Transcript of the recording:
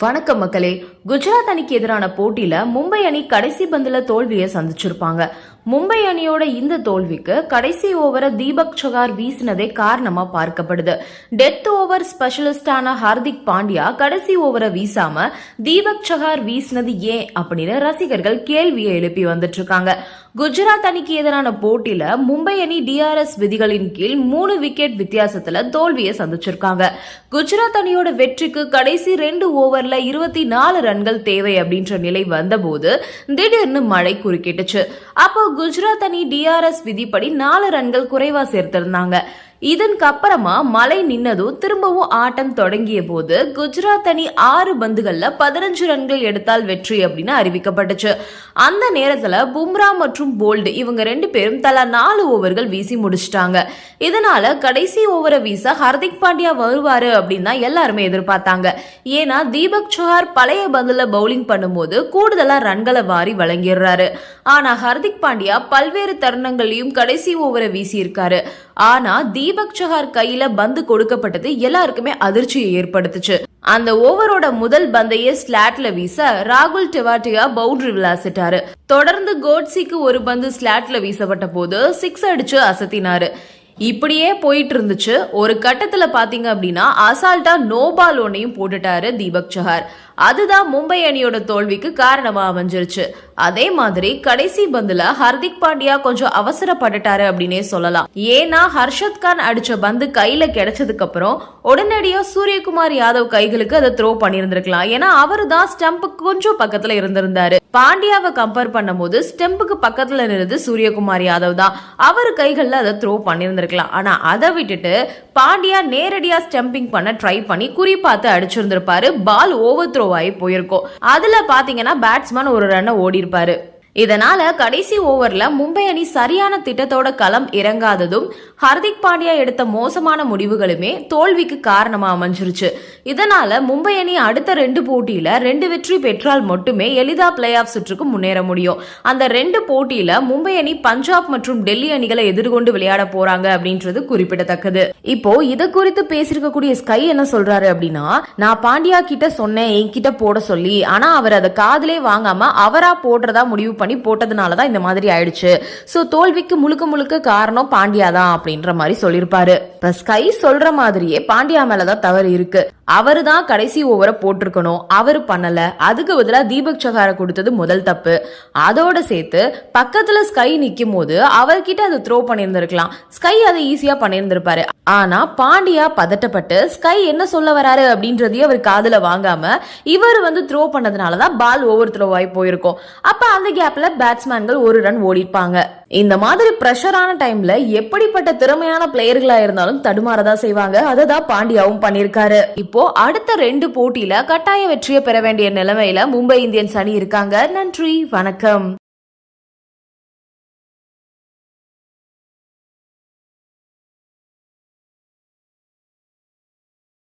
வணக்கம் மக்களே குஜராத் அணிக்கு எதிரான போட்டியில மும்பை அணி கடைசி பந்துல தோல்வியை சந்திச்சிருப்பாங்க. மும்பை அணியோட இந்த தோல்விக்கு கடைசி ஓவரை தீபக் சகார் வீசினதே காரணமா பார்க்கப்படுது. டெத் ஓவர் ஸ்பெஷலிஸ்டான ஹார்திக் பாண்டியா கடைசி ஓவரை வீசாம தீபக் சகார் வீசினது ஏன் அப்படின்னு ரசிகர்கள் கேள்வியை எழுப்பி வந்துட்டு இருக்காங்க. குஜராத் அணிக்கு எதிரான போட்டியில மும்பை அணி டிஆர்எஸ் விதிகளின் கீழ் மூணு விக்கெட் வித்தியாசத்துல தோல்வியை சந்திச்சிருக்காங்க. குஜராத் அணியோட வெற்றிக்கு கடைசி ரெண்டு ஓவர்ல இருபத்தி நாலு ரன்கள் தேவை அப்படின்ற நிலை வந்தபோது திடீர்னு மழை குறுக்கிட்டுச்சு. அப்போ குஜராத் அணி டிஆர்எஸ் விதிப்படி நாலு ரன்கள் குறைவா சேர்த்திருந்தாங்க. இதற்கு அப்புறமா மழை நின்னதும் திரும்பவும் ஆட்டம் தொடங்கிய போது குஜராத் அணி ஆறு பந்துகள்ல பதினஞ்சு ரன்கள் எடுத்தால் வெற்றி அப்படின்னு அறிவிக்கப்பட்டுச்சு. அந்த நேரத்துல பும்ரா மற்றும் போல்டு இவங்க ரெண்டு பேரும் தலா நாலு ஓவர்கள் வீசி முடிச்சிட்டாங்க. இதனால கடைசி ஓவரை வீச ஹர்திக் பாண்டியா வருவாரு அப்படின்னு தான் எல்லாருமே எதிர்பார்த்தாங்க. ஏன்னா தீபக் சோஹார் பழைய பந்துல பவுலிங் பண்ணும்போது கூடுதலா ரன்களை வாரி வழங்கிடுறாரு. ஆனா ஹர்திக் பாண்டியா பல்வேறு தருணங்களையும் கடைசி ஓவரை வீசியிருக்காரு. ஆனா தீபக் சஹார் கையில பந்து கொடுக்கப்பட்டது எல்லாருக்குமே அதிர்ச்சியை ஏற்படுத்துச்சு. அந்த ஓவரோட முதல் பந்தையே ஸ்லாட்ல வீச ராகுல் டெவாட்டியா பவுண்டரி விளாசிட்டாரு. தொடர்ந்து கோட்ஸிக்கு ஒரு பந்து ஸ்லாட்ல வீசப்பட்ட போது சிக்ஸ் அடிச்சு அசத்தினாரு. இப்படியே போயிட்டு இருந்துச்சு. ஒரு கட்டத்துல பாத்தீங்க அப்படின்னா அசால்ட்டா நோ பால் ஒன்னையும் போட்டுட்டாரு தீபக் சஹார். அதுதான் மும்பை அணியோட தோல்விக்கு காரணமா அமைஞ்சிருச்சு. அதே மாதிரி கடைசி பந்துல ஹர்திக் பாண்டியா கொஞ்சம் அவசரப்பட்டுட்டாரு அப்படின்னே சொல்லலாம். ஏன்னா ஹர்ஷத் கான் அடிச்ச பந்து கையில கிடைச்சதுக்கு அப்புறம் உடனடியா சூரியகுமார் யாதவ் கைகளுக்கு அதை த்ரோ பண்ணியிருந்திருக்கலாம். ஏன்னா அவரு தான் ஸ்டம்புக்கு கொஞ்சம் பக்கத்துல இருந்திருந்தாரு. பாண்டியாவை கம்பேர் பண்ணும்போது ஸ்டெம்புக்கு பக்கத்துல இருந்து சூரியகுமார் யாதவ் தான். அவர் கைகள்ல அதை த்ரோ பண்ணியிருந்திருக்கலாம். ஆனா அதை விட்டுட்டு பாண்டியா நேரடியா ஸ்டெம்பிங் பண்ண ட்ரை பண்ணி குறி பார்த்து அடிச்சிருந்திருப்பாரு. பால் ஓவர் த்ரோ ஆகி போயிருக்கும். அதுல பாத்தீங்கன்னா பேட்ஸ்மேன் ஒரு ரன்னை ஓடி இருப்பாரு இதனால கடைசி ஓவர்ல மும்பை அணி சரியான திட்டத்தோட களம் இறங்காததும் ஹர்திக் பாண்டியா எடுத்த மோசமான முடிவுகளுமே தோல்விக்கு காரணமா அமைஞ்சிருச்சு. இதனால மும்பை அணி அடுத்த ரெண்டு போட்டியில ரெண்டு வெற்றி பெற்றால் மட்டுமே எளிதா பிளே ஆஃப் சுற்றுக்கு முன்னேற முடியும். அந்த ரெண்டு போட்டியில மும்பை அணி பஞ்சாப் மற்றும் டெல்லி அணிகளை எதிர்கொண்டு விளையாட போறாங்க அப்படின்றது குறிப்பிடத்தக்கது. இப்போ இது குறித்து பேசியிருக்கக்கூடிய ஸ்கை என்ன சொல்றாரு அப்படின்னா நான் பாண்டியா கிட்ட சொன்னேன் என்கிட்ட போட சொல்லி ஆனா அவர் அதை காதலே வாங்காம அவரா போடுறதா முடிவு பண்ணி போட்டதுனால தான் இந்த மாதிரி ஆயிடுச்சு. ஸோ தோல்விக்கு முழுக்க முழுக்க காரணம் பாண்டியா தான் அப்படின்ற மாதிரி சொல்லியிருப்பாரு. இப்ப ஸ்கை சொல்ற மாதிரியே பாண்டியா மேலதான் தவறு இருக்கு. அவரு தான் கடைசி ஓவரை போட்டிருக்கணும். அவரு பண்ணல. அதுக்கு பதிலாக தீபக் சகாரை கொடுத்தது முதல் தப்பு. அதோட சேர்த்து பக்கத்துல ஸ்கை நிற்கும் போது அவர்கிட்ட அதை த்ரோ பண்ணியிருந்திருக்கலாம். ஸ்கை அதை ஈஸியா பண்ணியிருந்திருப்பாரு. ஆனா பாண்டியா பதட்டப்பட்டு ஸ்கை என்ன சொல்ல வராரு அப்படின்றதையும் அவர் காதுல வாங்காம இவர் வந்து த்ரோ பண்ணதுனாலதான் பால் ஓவர் த்ரோ ஆகி போயிருக்கும். அப்ப அந்த கேப்ல பேட்ஸ்மேன்கள் ஒரு ரன் ஓடிப்பாங்க. இந்த மாதிரி ப்ரெஷரான டைம்ல எப்படிப்பட்ட திறமையான பிளேயர்களா இருந்தாலும் தடுமாறதா செய்வாங்க. அதை தான் பாண்டியாவும் பண்ணியிருக்காரு. இப்போ அடுத்த ரெண்டு போட்டியில கட்டாய வெற்றியை பெற வேண்டிய நிலைமையில மும்பை இந்தியன்ஸ் அணி இருக்காங்க. நன்றி வணக்கம்.